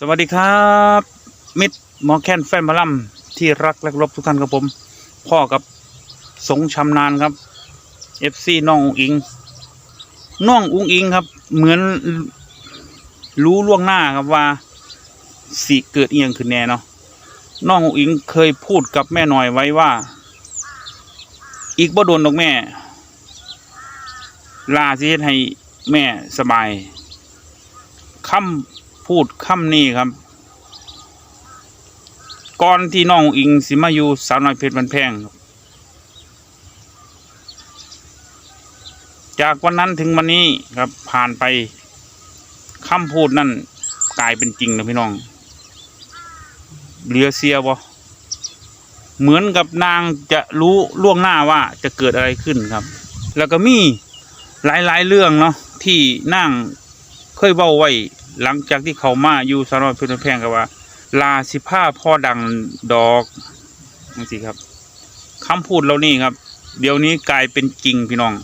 สวัสดีครับ มิตรหมอแคนแฟนบาลัมที่รักและรบทุกท่านครับผม พ่อกับสงชำนาญครับ FC น้องอุงอิง น้องอุงอิงครับ เหมือนรู้ล่วงหน้าครับว่าสิเกิดเอียงขึ้นแน่เนาะน้องอุงอิงเคยพูดกับแม่หน่อยไว้ว่า อีกบ่โดนดอกแม่ ลาสิให้แม่สบายคำ พูดคำนี้ครับ ก่อนที่น้องอิงสิมาอยู่สาวน้อยเพชรบันแพงครับจากวันนั้นถึงวันนี้ครับผ่านไปคำพูดนั่นกลายเป็นจริงนะพี่น้องเหลือเสียบ่เหมือนกับนางจะรู้ล่วงหน้าว่าจะเกิดอะไรขึ้นครับ แล้วก็มีหลายๆเรื่องเนาะที่นางเคยเว้าไว้ หลังจากที่เขามาอยู่สาวน้อยเพชรบันแพงกับว่า ลาสิผ้าพ่อดังดอกนั่นสิครับคำพูดเหล่านี้ครับ เดี๋ยวนี้กลายเป็นจริงพี่น้อง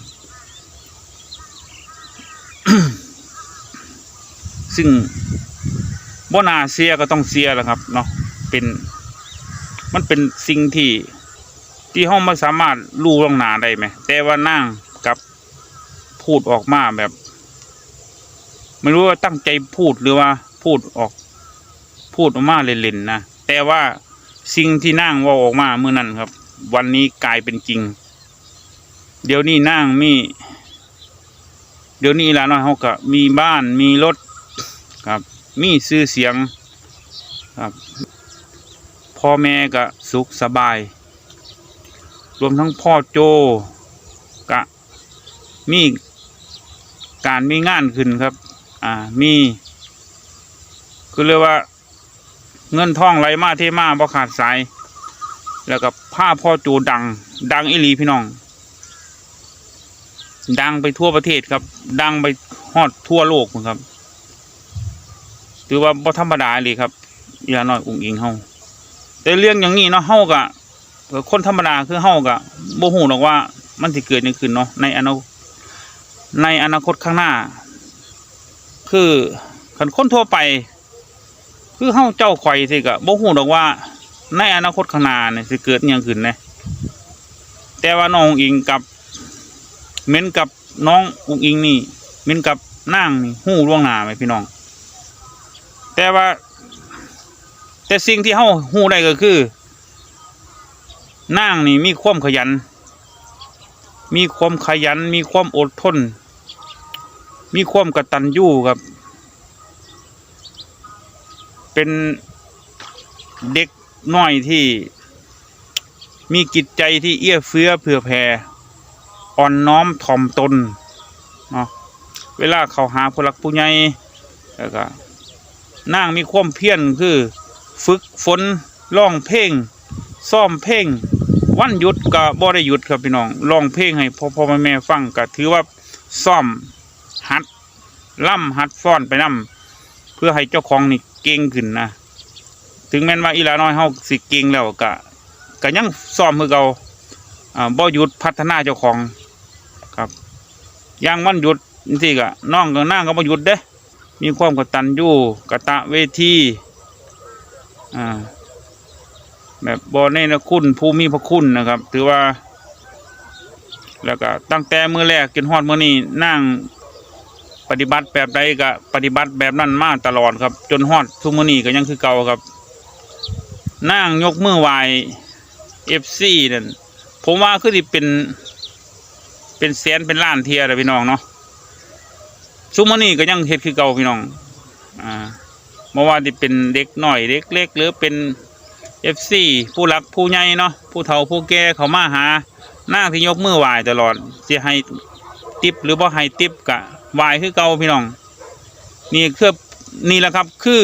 ซึ่งบ่นาเสียก็ต้องเสียแหละครับเนาะเป็นมันเป็นสิ่งที่ที่ห้องมาสามารถรู้ล่วงหนาได้ไหม แต่ว่านั่งกับพูดออกมาแบบ ไม่รู้ว่าตั้งใจพูดหรือว่าพูดออกพูดออกมาเล่นๆนะแต่ว่าสิ่งที่นั่งว่าออกมาเมื่อนั้นครับ วันนี้กลายเป็นจริง เดี๋ยวนี้นั่งมี เดี๋ยวนี้แล้วน้อยเขาก็มีบ้านมีรถครับ มีชื่อเสียงครับพ่อแม่ก็สุขสบาย รวมทั้งพ่อโจก็มีการมีงานขึ้นครับ อ่ามีคือเรียกว่า เงินทองไหลมาเทมาบ่ขาดสาย แล้วก็ผ้าพ่อโจดัง ดังอิลีพี่น้อง ดังไปทั่วประเทศครับ ดังไปฮอดทั่วโลกครับถือว่าบ่ธรรมดาเลยครับอย่าน้อยอุ้งอิงเฮาแต่เรื่องอย่างนี้เนาะเฮาก็ก็คนธรรมดาคือเฮาก็บ่ฮู้หรอกว่ามันสิเกิดยังขึ้นเนาะในอนาในอนาคตข้างหน้า คือคนคนทั่วไป คือเฮาเจ้าข่อยสิก็บ่ฮู้ดอกว่า ในอนาคตข้างหน้าเนี่ยสิเกิดหยังขึ้นนะแต่ว่าน้องอิงกับเม้นกับน้องอุงอิงนี่เม้นกับนางนี่ฮู้ล่วงหน้าไหมพี่น้อง แต่ว่า แต่สิ่งที่เฮาฮู้ได้ก็คือนางนี่มีความขยัน มีความขยัน มีความอดทน มีความกระตัญญูครับ เป็นเด็กน้อยที่ มีจิตใจที่เอื้อเฟื้อเผื่อแผ่อ่อนน้อมถ่อมตนเนาะเวลาเขาหาผู้หลักผู้ใหญ่แล้วก็นั่งมีความเพียรคือ ฝึกฝนร้องเพลงซ่อมเพลงวันหยุดก็บ่ได้หยุดครับพี่น้องร้องเพลงให้พ่อพ่อแม่แม่ฟังก็ถือว่าซ่อม หัดล่ำหัดฟ้อนไปนํเพื่อให้เจ้าของนี่เก่งขึ้นนะถึงแม้นว่าอีลาน้อยเฮาสิเก่งแล้วก็ก็ยังซ้อมคือเก่าอ่าบ่หยุดพัฒนาเจ้าของครับอย่างวันหยุดจังซี่ก็น้องก็นั่งก็บ่หยุดเด้ มีความกตัญญูกตะเวทีอ่าแบบบ่ในนะคุณผู้มีพระคุณนะครับ ถือว่า แล้วก็ตั้งแต่มือแรกจนฮอดมื้อนี้นั่ง ปฏิบัติแบบใดก็ปฏิบัติแบบนั้นมาตลอดครับ จนฮอดทุกมื้อนี้ก็ยังคือเก่าครับ นั่งยกมือไหวเอฟซีนั่นผมว่าคือสิเป็น เป็นแสนเป็นล้านเทียเลยพี่น้องเนาะซุมื้อนี้ก็ยังเฮ็ดคือเก่าพี่น้อง อ่าเมื่อว่าที่เป็นเด็กหน่อยเด็กเล็กหรือเป็นเอฟซีผู้รักผู้ใหญ่เนาะผู้เฒ่าผู้แก่เขามาหานั่งที่ยกมือไหวตลอดจะให้ติปหรือว่าให้ติปกะ วายคือเก่าพี่น้อง นี่คือนี่แหละครับคือ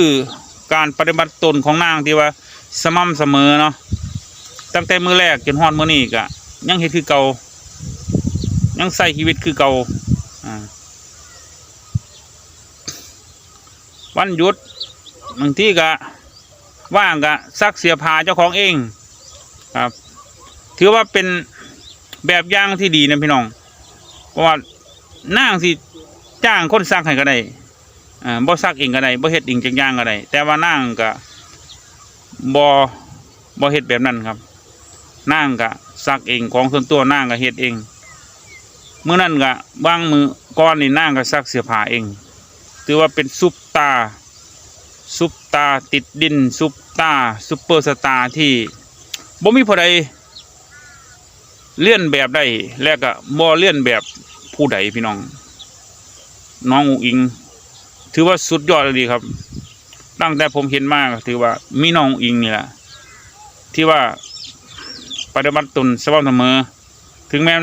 การปฏิบัติตนของนางที่ว่าสม่ำเสมอเนาะตั้งแต่มือแรกจนฮอดมือนี้กะยังเฮ็ดคือเก่ายังใส่ชีวิตคือเก่าอ่าวันหยุดบางที่กะว่างกะซักเสียผ้าเจ้าของเองครับ ถือว่าเป็นแบบอย่างที่ดีนะพี่น้องเพราะว่านั่งสิ จ้างคนซักให้ก็ได้อ่าบ่ซักเองก็ได้บ่เฮ็ดเองจังย่างก็ได้แต่ว่านางก็บ่บ่เฮ็ดแบบนั้นครับนางก็ซักเองของส่วนตัวนางก็เฮ็ดเองเมื้อนั้นก็บางมือก่อนนี่นางก็ซักเสื้อผ้าเองถือว่าเป็นซุปตาซุปตาติดดินซุปตาซุปเปอร์สตาร์ที่บ่มีผู้ใดเลียนแบบได้และก็บ่เลียนแบบผู้ใดพี่น้อง น้องอุ๋งอิง ถือว่าสุดยอดเลยดีครับ ตั้งแต่ผมเห็นมากถือว่ามีน้องอุ๋งอิงนี่แหละที่ว่าปฏิบัติตนสม่ำเสมอ ถึงแม้น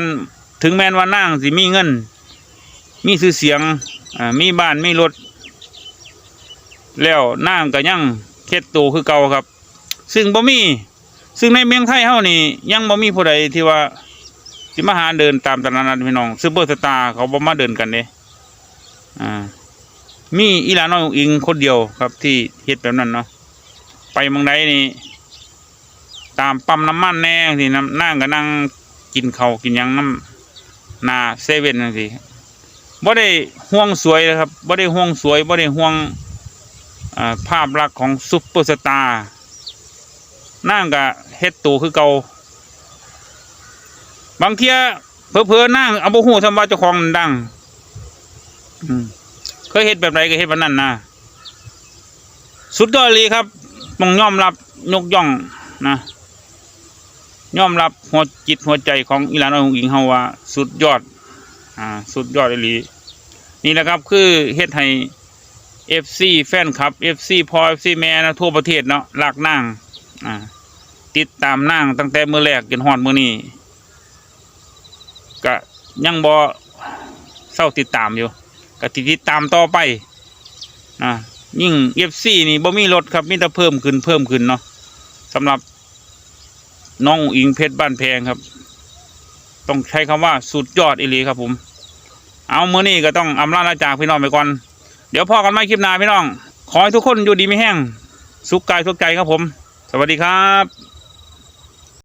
ถึงแม้นว่านางสิมีเงิน มีชื่อเสียงมีบ้านมีรถ แล้วนางก็ยังเค็ดตัวคือเก่าครับ ซึ่งบ่มี ซึ่งในเมืองไทยเฮานี่ยังบ่มีผู้ใดที่ว่าสิมาหาเดินตามตลาดนัดพี่น้องซูเปอร์สตาร์เขาบ่มาเดินกันเด้ อ่า มีอีหลาน้อยอิงคนเดียวครับที่เฮ็ดแบบนั้นเนาะไปเมืองใดนี่ตามปั๊มน้ำมันแน่สิน้ำนั่งก็นั่งกินเขากินยังน้ำนาเซเว่นจังซี่บ่ได้ห่วงสวยนะครับบ่ได้ห่วงสวยบ่ได้ห่วงภาพลักษณ์ของซุปเปอร์สตาร์นั่งก็เฮ็ดตัวคือเก่าบางเทียเผลอนั่งเอาบ่ฮู้ทำว่าเจ้าของดัง เคยเฮ็ดแบบไหนก็เฮ็ดแบบนั้นนะสุดยอดเลยครับต้องยอมรับยกย่องนะยอมรับหัวจิตหัวใจของอีหลานน้อยของหญิงเฮาว่า สุดยอด อ่า สุดยอดเลยนี่แหละครับ คือเฮ็ดให้เอฟซีแฟนคลับเอฟซีพอเอฟซีแม่นะทั่วประเทศเนาะหลากนั่งอ่า ติดตามนั่งตั้งแต่มือแรกจนฮอดมือนี้ก็ยังบ่เศร้าติดตามอยู่ ก็ติดติดตามต่อไปอ่ายิ่งเอฟซีนี่บ่มีรถครับมีแต่เพิ่มขึ้นเพิ่มขึ้นเนาะสำหรับน้องอุ๋งอิงเพชรบ้านแพงครับ ต้องใช้คำว่าสุดยอดอีลีครับผม เอาเมื่อนี้ก็ต้องอำลาลาจากพี่น้องไปก่อน เดี๋ยวพ่อกันไม่คลิปหน้าพี่น้อง ขอให้ทุกคนอยู่ดีไม่แห้ง สุขกายสุขใจครับผม สวัสดีครับ